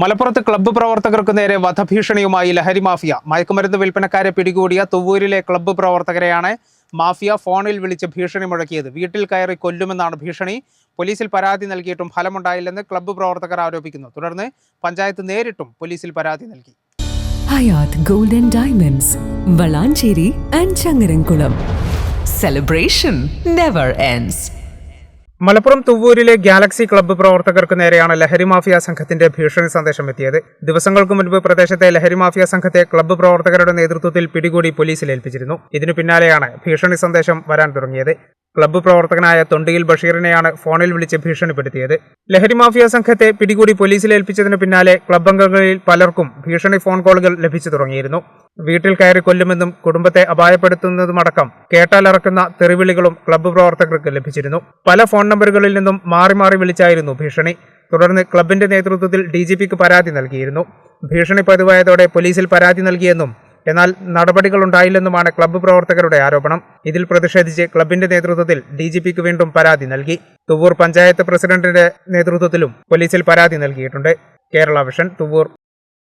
മലപ്പുറത്ത് ക്ലബ്ബ് പ്രവർത്തകർക്ക് നേരെ വധഭീഷണിയുമായി ലഹരി മാഫിയ. മയക്കുമരുന്ന് വിൽപ്പനക്കാരെ പിടികൂടിയ തുവൂരിലെ ക്ലബ്ബ് പ്രവർത്തകരെയാണ് മാഫിയ ഫോണിൽ വിളിച്ച് ഭീഷണി മുഴക്കിയത്. വീട്ടിൽ കയറി കൊല്ലുമെന്നാണ് ഭീഷണി. പോലീസിൽ പരാതി നൽകിയിട്ടും ഫലമുണ്ടായില്ലെന്ന് ക്ലബ്ബ് പ്രവർത്തകർ ആരോപിക്കുന്നു. തുടർന്ന് പഞ്ചായത്ത് നേരിട്ടും പോലീസിൽ പരാതി നൽകി. Hayat golden diamonds Valanchery and Changaramkulam. Celebration never ends Malappuram തുവ്വൂരിലെ Galaxy club പ്രവർത്തകർക്ക് നേരെയാണ് ലഹരി മാഫിയ സംഘത്തിന്റെ ഭീഷണി സന്ദേശം എത്തിയത് ദിവസങ്ങൾക്ക് മുൻപ് പ്രദേശത്തെ ലഹരി മാഫിയ സംഘത്തെ ക്ലബ്ബ് പ്രവർത്തകരുടെ നേതൃത്വത്തിൽ പിടികൂടി പോലീസിൽ ഏൽപ്പിച്ചിരുന്നു. ഇതിനു പിന്നാലെയാണ് ഭീഷണി സന്ദേശം വരാൻ തുടങ്ങിയത്. ക്ലബ്ബ് പ്രവർത്തകനായ തൊണ്ടിയിൽ ബഷീറിനെയാണ് ഫോണിൽ വിളിച്ച് ഭീഷണിപ്പെടുത്തിയത്. ലഹരി മാഫിയ സംഘത്തെ പിടികൂടി പോലീസിൽ ഏൽപ്പിച്ചതിന് പിന്നാലെ ക്ലബ്ബ് അംഗങ്ങളിൽ പലർക്കും ഭീഷണി ഫോൺ കോളുകൾ ലഭിച്ചു തുടങ്ങിയിരുന്നു. വീട്ടിൽ കയറി കൊല്ലുമെന്നും കുടുംബത്തെ അപായപ്പെടുത്തുന്നതുമടക്കം കേട്ടാലറക്കുന്ന തെറിവിളികളും ക്ലബ്ബ് പ്രവർത്തകർക്ക് ലഭിച്ചിരുന്നു. പല ഫോൺ നമ്പറുകളിൽ നിന്നും മാറി മാറി വിളിച്ചായിരുന്നു ഭീഷണി. തുടർന്ന് ക്ലബിന്റെ നേതൃത്വത്തിൽ ഡി പരാതി നൽകിയിരുന്നു. ഭീഷണി പതിവായതോടെ പോലീസിൽ പരാതി നൽകിയെന്നും എന്നാൽ നടപടികളുണ്ടായില്ലെന്നുമാണ് ക്ലബ്ബ് പ്രവർത്തകരുടെ ആരോപണം. ഇതിൽ പ്രതിഷേധിച്ച് ക്ലബിന്റെ നേതൃത്വത്തിൽ ഡി ജി പിക്ക് വീണ്ടും പരാതി നൽകി. തുവൂർ പഞ്ചായത്ത് പ്രസിഡന്റിന്റെ നേതൃത്വത്തിലും പോലീസിൽ പരാതി നൽകിയിട്ടുണ്ട്. കേരള വിഷൻ തുവൂർ